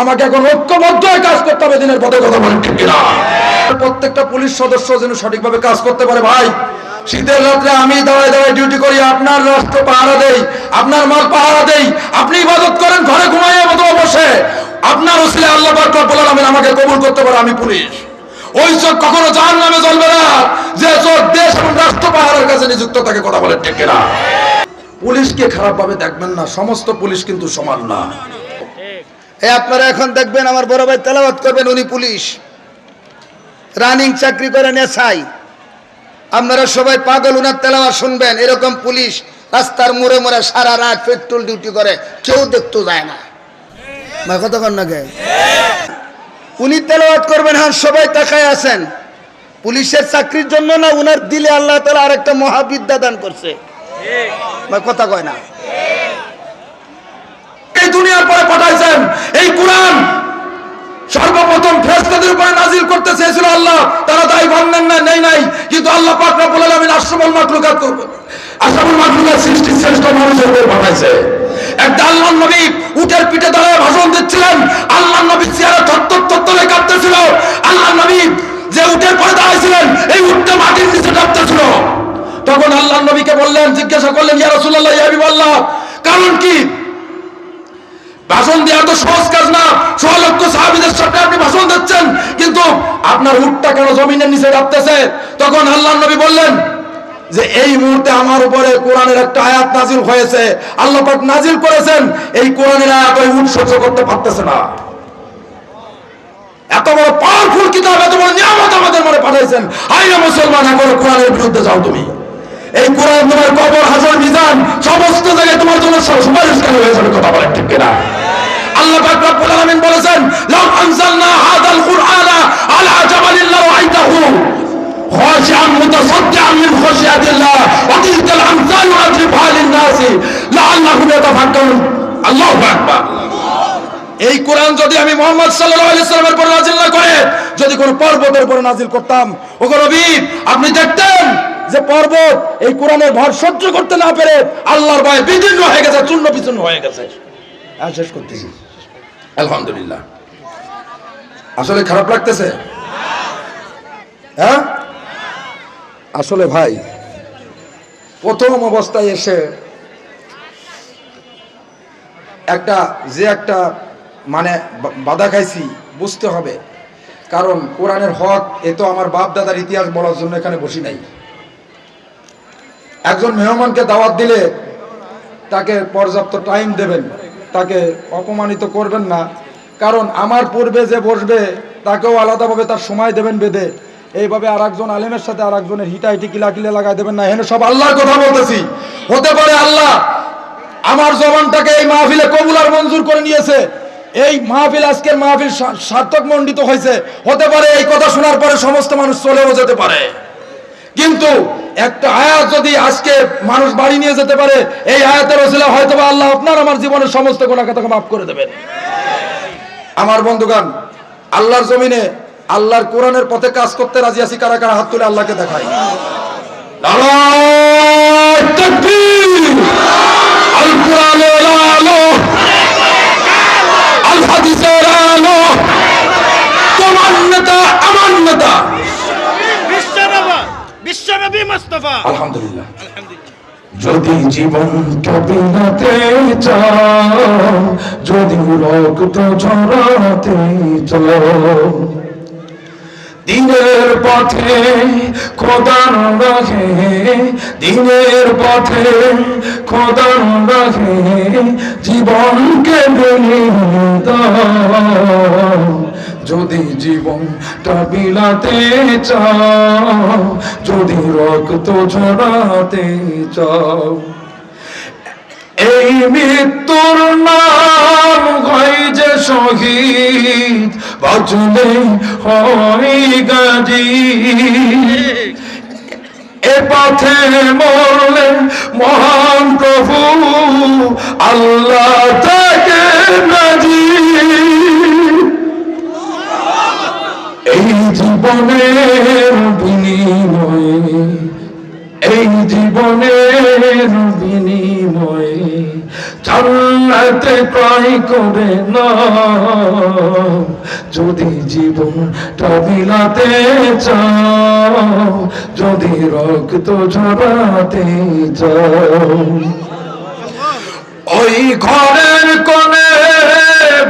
আমাকে এখন ঐক্যবদ্ধ কাজ করতে হবে, দিনের পথে কথা বলেন, ঠিক কিনা? প্রত্যেকটা পুলিশ সদস্য যেন সঠিকভাবে কাজ করতে পারে, ভাই। শীতের রাত্রে আমি দাঁড়ায় দাঁড়ায় ডিউটি করি, আপনার রাষ্ট্র পাহারা দেই, আপনার মাল পাহারা দেই। আপনি ইবাদত করেন, ঘরে ঘুমাইয়ে মতো বসে আপনার আল্লাহ আমাকে কবুল করতে পারে, আমি পুলিশ। ওই চোখ কখনো জাহান নামে জ্বলবে না, যে চোখ দেশ এবং রাষ্ট্র পাহাড়ের কাছে নিযুক্ত, তাকে কথা বলেন, ঠিক কিনা? পুলিশকে খারাপ ভাবে দেখবেন না, সমস্ত পুলিশ কিন্তু সমান না। এই আপনারা এখন দেখবেন আমার বড় ভাই তেলাওয়াত করবেন, উনি পুলিশ। রানিং চাকরি করেন এসআই। আপনারা সবাই পাগল, উনার তেলাওয়াত শুনবেন, এরকম পুলিশ রাস্তার মোড়ে মোড়ে সারা রাত পেট্রোল ডিউটি করে, কেউ দেখতে যায় না। উনি করবেন হ্যাঁ সবাই তাকায় আছেন। পুলিশের চাকরির জন্য না, উনার দিলে আল্লাহ তালা আরেকটা মহাবিদ্যা দান করছে। কথা কয় না। দুনিয়ার পরে পাঠাইছেন এই কোরআন সর্বপ্রথম ফেরেশতাদের উপরে নাজিল করতে চেয়েছিল আল্লাহ। তারা তাই ভাঙলেন না, নেই নাই। কিন্তু আল্লাহ পাক রব্বুল আলামিন আশরাফুল মাখলুকাত করব আশরাফুল মাখলুকাত সৃষ্টি শ্রেষ্ঠ মানুষের উপর পাঠাইছে। একটা আল্লাহর নবী উটের পিঠে দাঁড়ায় ভাষণ আপনার উটটা কেন জমিনের নিচে রাখতেছে তখন আল্লাহ নবী বললেন যে, এই মুহূর্তে আমার উপরে কোরআনের একটা আয়াত নাজিল হয়েছে। আল্লাহ পাক নাজিল করেছেন, এই কোরআনের আয়াত ওই উট সহ্য করতে পারতেছে না। এত বড় পাওয়ারফুল কিতাব, এত বড় নিয়ামত আমাদের মনে পাঠাইছেন। মুসলমান, এখন কোরআনের বিরুদ্ধে যাও তুমি। এই কোরআন তোমার কবর, হাজার মিজান, সমস্ত জায়গায় তোমার জন্য সুপারিশকারী হয়ে যাবে কথা বলেন ঠিক কিনা? আল্লাহ পাক রব্বুল আলামিন বলেছেন, লাউ আনজালনা হাদাল কুরআনা আলা জাবালিন লারাইতাহু খাশিআন মুতাসাদ্দিআন মিন খাশিয়াতিল্লাহ। ওয়া তিলকাল আমসালু আদরিবহা লিন-নাসি লাআল্লাহুম ইয়াতাফাক্কারুন। আল্লাহু আকবার। এই কোরআন যদি আমি মোহাম্মদ সাল্লাল্লাহু আলাইহি সাল্লামের উপর নাজিল না করে, যদি কোন পর্বতের উপর নাজিল করতাম, ওগো নবী আপনি দেখতেন যে পর্বত এই কোরআনের ভর সহ্য করতে না পেরে আল্লাহর ভয়ে বিদীর্ণ হয়ে গেছে চূর্ণ বিচূর্ণ হয়ে গেছে। শেষ করতেছি। আলহামদুলিল্লাহ। আসলে খারাপ লাগতেছে? হ্যাঁ? আসলে ভাই, প্রথম অবস্থায় এসে একটা, যে একটা মানে বাধা খাইছি, বুঝতে হবে। কারণ কোরআনের হক, এ তো আমার বাপ দাদার ইতিহাস বলার জন্য এখানে বসি নাই। একজন মেহমানকে দাওয়াত দিলে তাকে পর্যাপ্ত টাইম দেবেন। তাকে অপমানিত করবেন না। কারণ আমার পূর্বে যে বসবে, তাকেও আলাদাভাবে তার সময় দেবেন বেঁধে। এইভাবে আর একজন আলেমের সাথে আর একজনের হিটাইটি কিলাকিলে লাগাই দেবেন না। এখানে সব আল্লাহর কথা বলতেছি। হতে পারে আল্লাহ আমার জবানটাকে এই মাহফিলে কবুল আর মঞ্জুর করে নিয়েছে। এই মাহফিল আজকের মাহফিল সার্থক মণ্ডিত হয়েছে। হতে পারে এই কথা শোনার পরে সমস্ত মানুষ চলেও যেতে পারে। কিন্তু একটা আয়াত যদি আজকে মানুষ বাড়ি নিয়ে যেতে পারে, এই আয়াতের ওসিলা হয়তো বা আল্লাহ আপনার আমার জীবনের সমস্ত গোনা কথাকে মাফ করে দেবেন। আমার বন্ধুগান আল্লাহর জমিনে আল্লাহর কোরআনের পথে কাজ করতে রাজি আছি, কারা কারা হাত তুলে আল্লাহকে দেখাই! আল। আমার নেতা বিশ্বনবী মুস্তাফা। আলহামদুলিল্লাহ। যদি জীবনটা বিলাতে চাও যদি রক্ত ঝরাতে চাও দিনের পথে খোদার রাখে দিনের পথে খোদার রাখে জীবনকে যদি জীবনটা বিলাতে চাও যদি রক্ত ঝরাতে চাও। এই মৃত্যুর নাম হয় যে শহীদ বাঁচলে হয় গাজী। এ পথে মরলে মহান প্রভু আল্লাহ তাকে রাজি এই জীবনের বিনিময়ে বিনিময়ে? জান্নাতে করে যদি জীবনটা বিলাতে চাও, যদি রক্ত ঝরাতে চাও। ওই ঘরের কোণে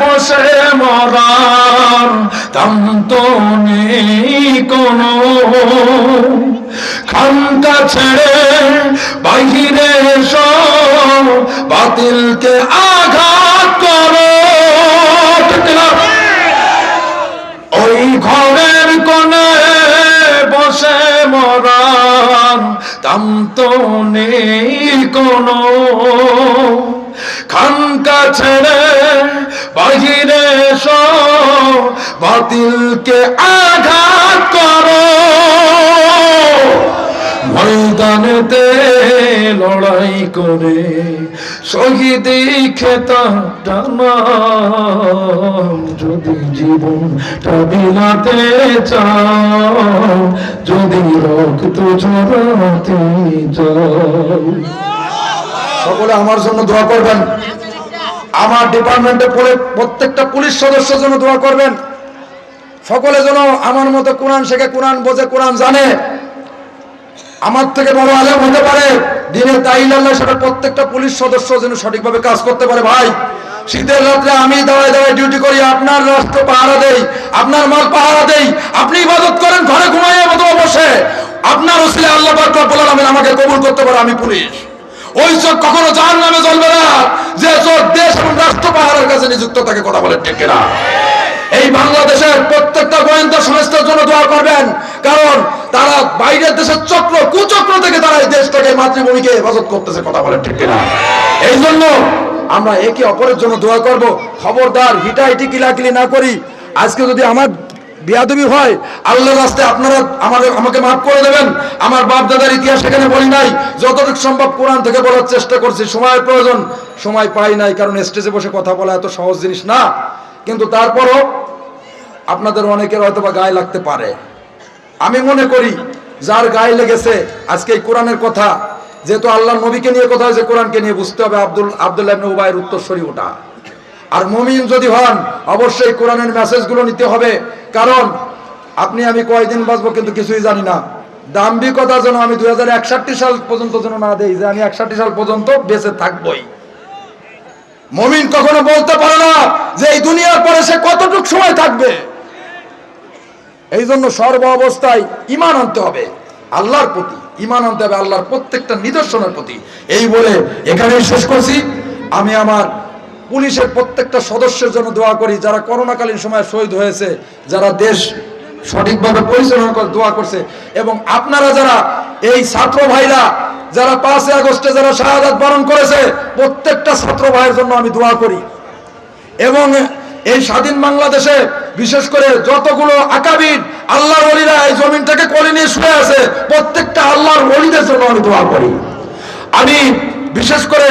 বসে মরার কান্ত নেই কোনো। খানকা ছেড়ে বাহিরে এসো, বাতিলকে আঘাত করো। ওই ঘরের কোণে বসে মরার দাম তো নেই কোনো। খানকা ছেড়ে বাহিরে এসো, বাতিলকে আঘাত করো। ময়দানেতে লড়াই করে শহীদি নাম যদি জীবনটা বিলাতে চাও, যদি রক্ত সকলে আমার জন্য দোয়া করবেন। আমার ডিপার্টমেন্টে পড়ে প্রত্যেকটা পুলিশ সদস্যের জন্য দোয়া করবেন। সকলে যেন আমার মতো কোরআন শেখে, কোরআন বোঝে, কোরআন জানে। আমার থেকে বড় আলেম হতে পারে, দিনের তাইল আল্লাহ সেটা প্রত্যেকটা পুলিশ সদস্য যেন সঠিকভাবে কাজ করতে পারে। ভাই, শীতের রাত্রে আমি দাঁড়ায় দাঁড়ায় ডিউটি করি, আপনার রাষ্ট্র পাহারা দেই, আপনার মাল পাহারা দেই, আপনি ইবাদত করেন, ঘরে ঘুমাইয়ে মতো বসে। আপনার ওসিলে আল্লাহ রব্বুল আমাকে কবুল করতে পারে, আমি পুলিশ। ওই চোখ কখনো জাহান নামে জ্বলবে না, যে চোখ দেশ এবং রাষ্ট্র পাহাড়ের কাছে নিযুক্ত, তাকে কথা বলে ঠিক না এই বাংলাদেশের প্রত্যেকটা গোয়েন্দা সংস্থার জন্য দোয়া করবেন, কারণ তারা বাইরের দেশের চক্র, কুচক্র থেকে তারা এই দেশটাকে মাতৃভূমিকে হেফাজত করতেছে, কথা বলে ঠিক না এই জন্য আমরা একে অপরের জন্য দোয়া করব। খবরদার, হিটাহিটি, কিলাকিলি না করি। আজকে যদি আমার বিয়াদবি হয় আল্লাহ রাস্তায় আপনারা আমাদের, আমাকে মাফ করে দেবেন। আমার বাপ দাদার ইতিহাস এখানে বলি নাই। যতটুকু সম্ভব কোরআন থেকে বলার চেষ্টা করছি। সময়ের প্রয়োজন, সময় পাই নাই, কারণ স্টেজে বসে কথা বলা এত সহজ জিনিস না। কিন্তু তারপরও আপনাদের অনেকের হয়তো বা গায়ে লাগতে পারে। আমি মনে করি যার গায়ে লেগেছে আজকে এই কোরআনের কথা যেহেতু আল্লাহ নবীকে নিয়ে কথা হয়েছে, কোরআনকে নিয়ে বুঝতে হবে আব্দুল আব্দুল্লাহ ইবনে উবাইয়ের উত্তরসূরি ওটা। আর মমিন যদি হন, অবশ্যই কোরআনের মেসেজগুলো নিতে হবে। কারণ, আপনি আমি কয়দিন বাঁচবো কিন্তু কিছুই জানি না। দাম্ভিকতা যেন আমি দুই সাল পর্যন্ত যেন না দেই, যে আমি একষট্টি সাল পর্যন্ত বেঁচে থাকবই। মমিন কখনো বলতে পারে না যে এই দুনিয়ার পরে সে কতটুক সময় থাকবে। এই জন্য সর্ব অবস্থায় ইমান আনতে হবে, আল্লাহর প্রতি। ইমান আনতে হবে আল্লাহর প্রত্যেকটা নিদর্শনের প্রতি। এই বলে এখানেই শেষ করছি। আমি আমার পুলিশের প্রত্যেকটা সদস্যের জন্য দোয়া করি, যারা করোনাকালীন সময় শহীদ হয়েছে, যারা দেশ সঠিকভাবে পরিচালনা করে দোয়া করছে, এবং আপনারা যারা এই ছাত্র ভাইরা, যারা পাঁচই আগস্টে যারা শাহাদাত বরণ করেছে, প্রত্যেকটা ছাত্র ভাইয়ের জন্য আমি দোয়া করি। এবং এই স্বাধীন বাংলাদেশে বিশেষ করে যতগুলো আকাবির আল্লাহর ওলিরা এই জমিনটাকে করে নিয়ে শুয়ে আছে, প্রত্যেকটা আল্লাহর ওলিদের জন্য আমি দোয়া করি। আমি বিশেষ করে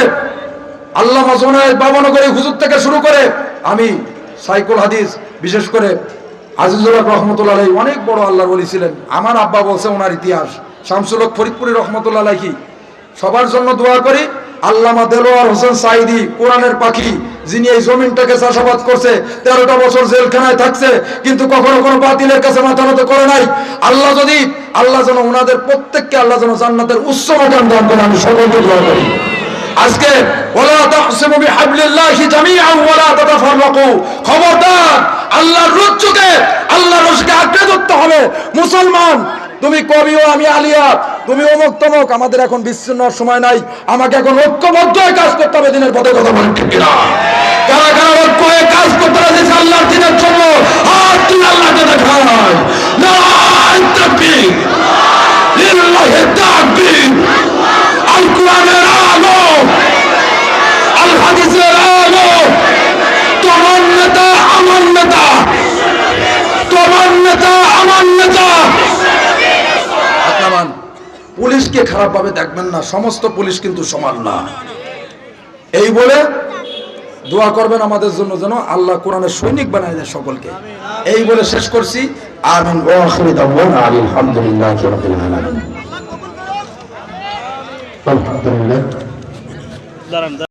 আল্লাহ মাজনের বাবনগরী হুজুর থেকে শুরু করে আমি সাইকুল হাদিস, বিশেষ করে আজিজুল হক রহমতুল্লাহ অনেক বড় আল্লাহর ওলি ছিলেন। আমার আব্বা বলছে, ওনার ইতিহাস। শামসুল হক ফরিদপুরি রহমতুল্লাহ আলাইহি। সবার জন্য দোয়া করি। আল্লামা দেলোয়ার হোসেন সাইদি কোরআনের পাখি, যিনি এই জমিনটাকে চাষাবাদ করছে, তেরোটা বছর জেলখানায় থাকছে, কিন্তু কখনো কোনো বাতিলের কাছে মাথা নত করে নাই। আল্লাহ যদি, আল্লাহ যেন ওনাদের প্রত্যেককে আল্লাহ যেন জান্নাতের উচ্চ মাকাম দান করে আমি সকলকে দোয়া করি। আজকে ওয়ালা তাহসিমু বিহাবলিল্লাহি ওয়ালা খবরদার, আল্লাহর আল্লাহর আঁকড়ে ধরতে হবে। মুসলমান, তুমি কবিও, আমি আলিয়া তুমি অমুক তমক, আমাদের এখন বিচ্ছিন্ন সময় নাই। আমাকে এখন ঐক্যবদ্ধ হয়ে কাজ করতে হবে দিনের পথে কথা বলেন ঠিক কিনা? কারা কারা ঐক্য হয়ে কাজ করতে রাজি আল্লাহর দিনের জন্য? হাত তুলে আল্লাহকে দেখায় আলো। তোমার নেতা, আমার নেতা। তোমার নেতা, আমার নেতা আপনার পুলিশকে খারাপ ভাবে দেখবেন না, সমস্ত পুলিশ কিন্তু সমান না। এই বলে দোয়া করবেন আমাদের জন্য যেন আল্লাহ কোরআনের সৈনিক বানায় দেয় সকলকে। এই বলে শেষ করছি।